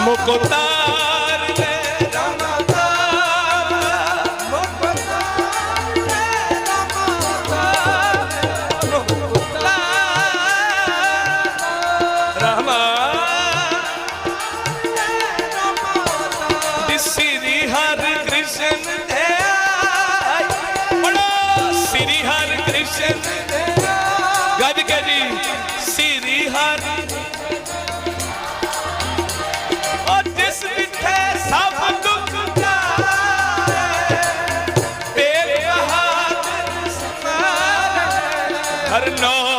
ਮੁਖ ਉਤਾਰ ਲੈ ਰਾਮਾ ਸ੍ਰੀ ਹਰ ਕ੍ਰਿਸ਼ਨ ਬੜਾ ਸ੍ਰੀ ਹਰ ਕ੍ਰਿਸ਼ਨ ਗੱਜ ਕੇ ਜੀ ਸ੍ਰੀ ਹਰ I don't know.